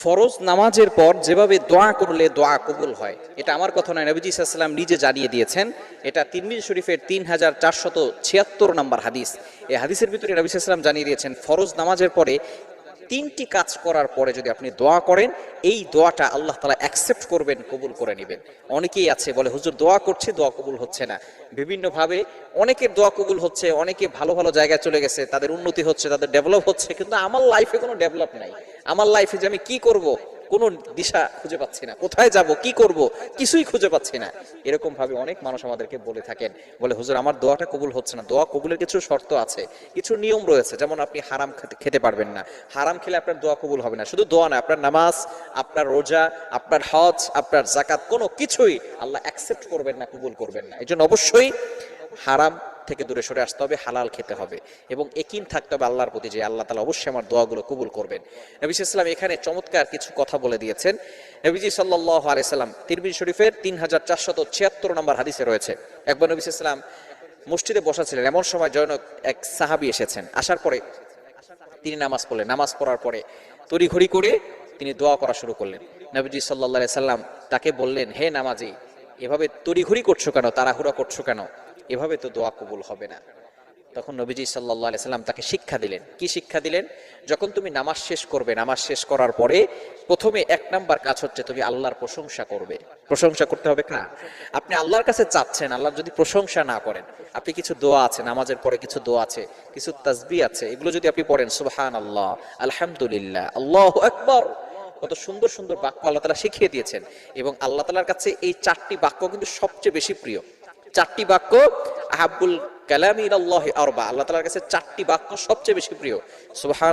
ফরজ নামাজের পর যেভাবে দোয়া করলে দোয়া কবুল হয়, এটা আমার কথা নয়, নবীজি সাল্লাম নিজে জানিয়ে দিয়েছেন। এটা তিনমিন শরীফের তিন হাজার চারশত ছিয়াত্তর নম্বর হাদিস। এই হাদিসের ভিতরে নবী সাল্লাম জানিয়ে দিয়েছেন, ফরজ নামাজের পরে তিনটি কাজ করার পরে যদি আপনি দোয়া করেন, এই দোয়াটা আল্লাহ তালা অ্যাকসেপ্ট করবেন, কবুল করে নেবেন। অনেকেই আছে, বলে, হুজুর, দোয়া করছে, দোয়া কবুল হচ্ছে না। বিভিন্নভাবে অনেকের দোয়া কবুল হচ্ছে, অনেকে ভালো ভালো জায়গায় চলে গেছে, তাদের উন্নতি হচ্ছে, তাদের ডেভেলপ হচ্ছে, কিন্তু আমার লাইফে কোনো ডেভেলপ নাই। আমার লাইফে যে আমি কি করব? কোনো দিশা খুঁজে পাচ্ছি না। কোথায় যাব, কি করব, কিছুই খুঁজে পাচ্ছি না। এরকম ভাবে অনেক মানুষ আমাদেরকে বলে থাকেন, বলে, হুজুর, আমার দোয়াটা কবুল হচ্ছে না। দোয়া কবুলের কিছু শর্ত আছে, কিছু নিয়ম রয়েছে, যেমন আপনি হারাম খেতে পারবেন না। হারাম খেলে আপনার দোয়া কবুল হবে না। শুধু দোয়া না, আপনার নামাজ, আপনার রোজা, আপনার হজ, আপনার জাকাত কোনো কিছুই আল্লাহ অ্যাকসেপ্ট করবেন না, কবুল করবেন না। এই জন্য অবশ্যই হারাম থেকে দূরে সরে আসতে হবে, হালাল খেতে হবে এবং একিন থাকতে হবে আল্লাহর প্রতি যে আল্লাহ তালা অবশ্যই আমার দোয়াগুলো কবুল করবেন। নবী ইসলাম এখানে চমৎকার কিছু কথা বলে দিয়েছেন। নবীজি সাল্লাহ আলাইসাল্লাম তিরমিজ শরীফের তিন হাজার চারশত ছিয়াত্তর নম্বর হাদিসে রয়েছে। একবার নবী ইসলাম মসজিদে বসা ছিলেন, এমন সময় জয়নক এক সাহাবি এসেছেন। আসার পরে তিনি নামাজ পড়লেন। নামাজ পড়ার পরে তড়িঘড়ি করে তিনি দোয়া করা শুরু করলেন। নবীজি সাল্লাহ সাল্লাম তাকে বললেন, হে নামাজি, এভাবে তড়িঘড়ি করছ কেন? তাড়াহুড়া করছ কেন? এভাবে তো দোয়া কবুল হবে না। তখন নবীজি সাল্লাহ সাল্লাম তাকে শিক্ষা দিলেন। কি শিক্ষা দিলেন? যখন তুমি নামাজ শেষ করবে, নামাজ শেষ করার পরে প্রথমে এক নাম্বার কাজ হচ্ছে তুমি আল্লাহর প্রশংসা করবে। প্রশংসা করতে হবে কার? আপনি আল্লাহর কাছে চাচ্ছেন, আল্লাহ যদি প্রশংসা না করেন, আপনি কিছু দোয়া আছে, নামাজের পরে কিছু দোয়া আছে, কিছু তাসবি আছে, এগুলো যদি আপনি পড়েন সুবহান আল্লাহ আলহামদুলিল্লাহ, আল্লাহ একবার কত সুন্দর সুন্দর বাক্য আল্লাহ তালা শিখিয়ে দিয়েছেন। এবং আল্লাহ তালার কাছে এই চারটি বাক্য কিন্তু সবচেয়ে বেশি প্রিয়। চারটি বাক্য আহাবুল কালামি আল্লাহ আল্লাহ তালার কাছে চারটি বাক্য সবচেয়ে বেশি প্রিয়।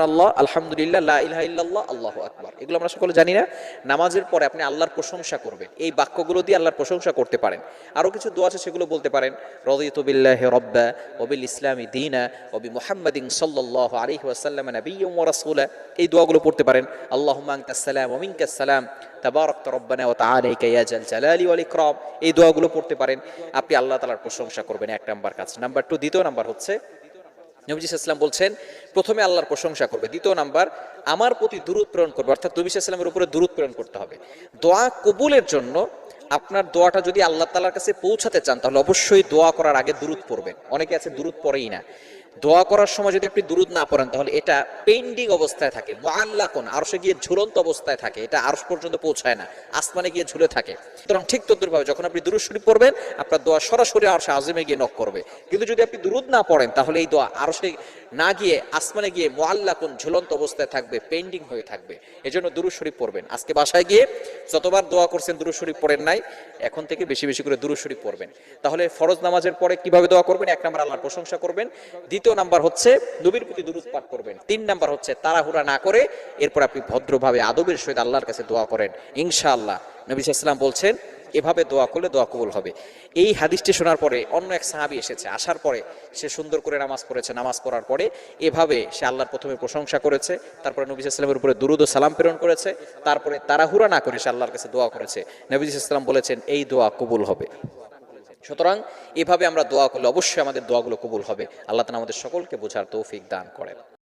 আল্লাহ আলহামদুলিল্লাহ ইল্লাল্লাহ, আল্লাহু এগুলো আমরা সকলে জানি না। নামাজের পরে আপনি আল্লাহর প্রশংসা করবেন। এই বাক্যগুলো দিয়ে আল্লাহর প্রশংসা করতে পারেন। আরও কিছু দোয়া আছে সেগুলো বলতে পারেন। রদিতু বিল্লাহি রাব্বা ওয়া বিল ইসলামি ওয়া এই দোয়াগুলো পড়তে পারেন। আল্লাহুম্মা আনতাস সালাম ওয়া মিনকাস সালাম। তাবারাক রব্বানা ওয়া তাআলাইকা জাল এই দোয়াগুলো পড়তে পারেন। আপনি আল্লাহ তাআলার প্রশংসা করবেন। এক নাম্বার কাজ। নাম্বার টু দ্বিতীয় নাম্বার হচ্ছে, নবীজি ইসলাম বলছেন, প্রথমে আল্লাহর প্রশংসা করবে। দ্বিতীয় নাম্বার, আমার প্রতি দূরত প্রেরণ করবে। অর্থাৎ নবী ইসলামের উপরে দূরত প্রেরণ করতে হবে। দোয়া কবুলের জন্য আপনার দোয়াটা যদি আল্লাহ তালার কাছে পৌঁছাতে চান, তাহলে অবশ্যই দোয়া করার আগে দূরত পড়বেন। অনেকে আছে দূরত পড়েই না। দোয়া করার সময় যদি আপনি দূরত না পড়েন, তাহলে এটা পেন্ডিং অবস্থায় থাকে। মোয়াল্লাকুন আরশে গিয়ে ঝুলন্ত অবস্থায় থাকে। এটা আরশ পর্যন্ত পৌঁছায় না, আসমানে গিয়ে ঝুলে থাকে। সুতরাং ঠিক তদ্রুপভাবে যখন আপনি দুরুদ শরীফ পড়বেন, আপনার দোয়া সরাসরি আরশে আজমে গিয়ে নক করবে। কিন্তু যদি আপনি দুরুদ না পড়েন, তাহলে এই দোয়া আরশে না গিয়ে, আসমানে গিয়ে মোয়াল্লাকুন ঝুলন্ত অবস্থায় থাকবে পেন্ডিং হয়ে থাকবে। এজন্য দুরুদ শরীফ পড়বেন। আজকে বাসায় গিয়ে যতবার দোয়া করছেন দুরু শরীফ পড়েন নাই, এখন থেকে বেশি বেশি করে দুরু শরীফ পড়বেন। তাহলে ফরজ নামাজের পরে কীভাবে দোয়া করবেন? এক নম্বর আল্লাহর প্রশংসা করবেন। দ্বিতীয় নাম্বার হচ্ছে নবীর প্রতি দুরুদ পাঠ করবেন। তিন নাম্বার হচ্ছে তাড়াহুড়া না করে এরপর আপনি ভদ্রভাবে, আদবের সহিত আল্লাহর কাছে দোয়া করেন। ইনশাআল্লাহ। নবী সাল্লাম বলছেন এভাবে দোয়া করলে দোয়া কবুল হবে। এই হাদিসটি শোনার পরে অন্য এক সাহাবি এসেছে। আসার পরে সে সুন্দর করে নামাজ পড়েছে। নামাজ পড়ার পরে এভাবে সে আল্লাহর প্রথমে প্রশংসা করেছে। তারপরে নবী সাল্লামের উপরে দুরুদ সালাম প্রেরণ করেছে। তারপরে তাড়াহুড়া না করে সে আল্লাহর কাছে দোয়া করেছে। নবী সাল্লাম বলেছেন, এই দোয়া কবুল হবে। সুতরাং এভাবে আমরা দোয়া করলে অবশ্যই আমাদের দোয়াগুলো কবুল হবে। আল্লাহ তালা আমাদের সকলকে বোঝার তৌফিক দান করেন।